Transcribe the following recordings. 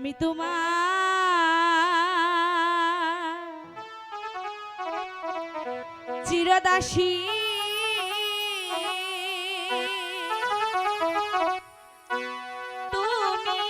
আমি তোমার চিরদাসী। তুমি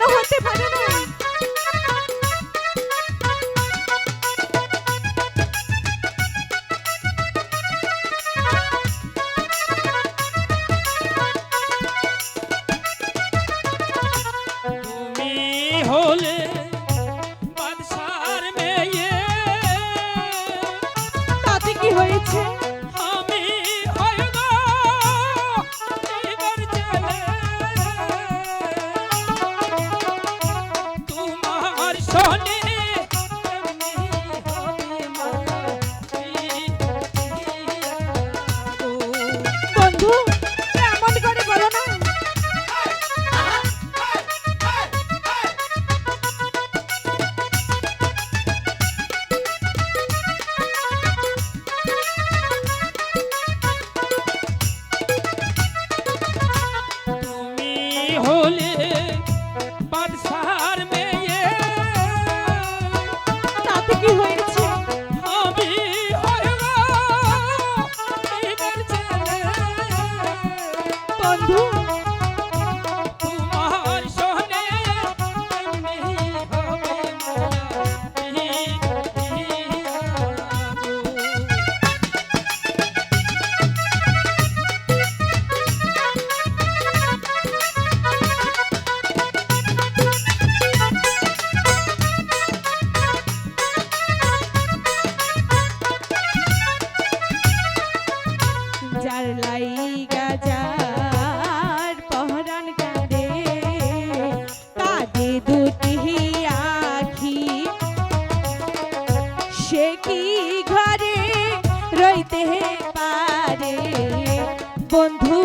no, what the ঘরে রইতে পারে। বন্ধু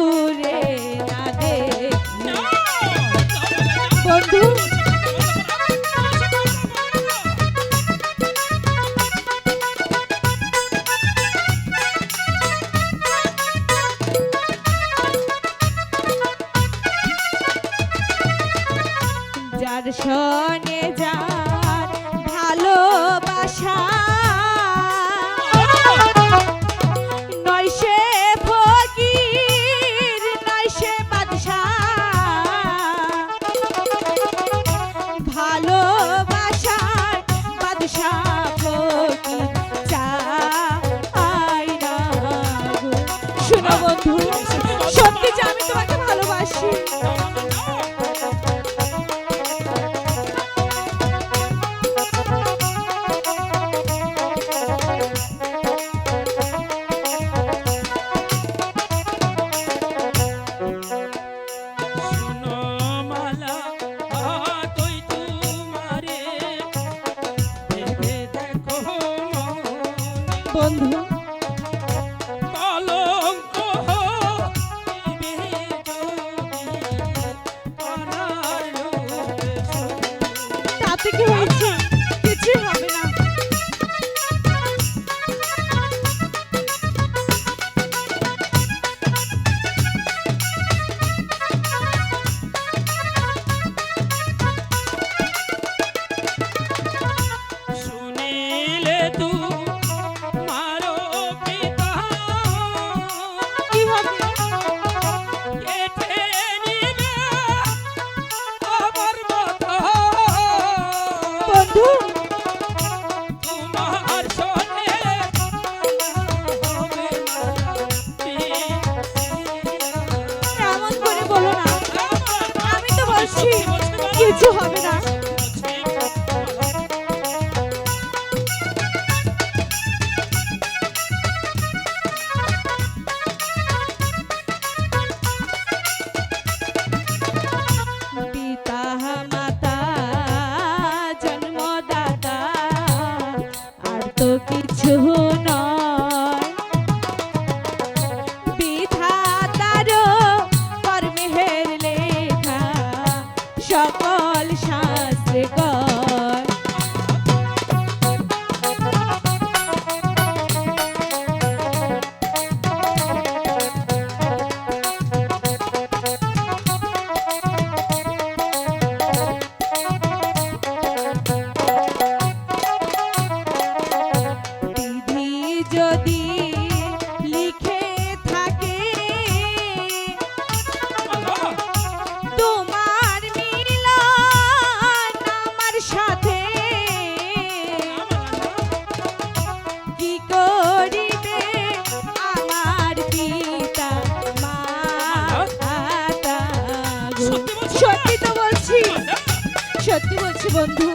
বন্ধু। তাতে কি হয়েছে আমি তো বলছি কিছু হবে না বন্ধু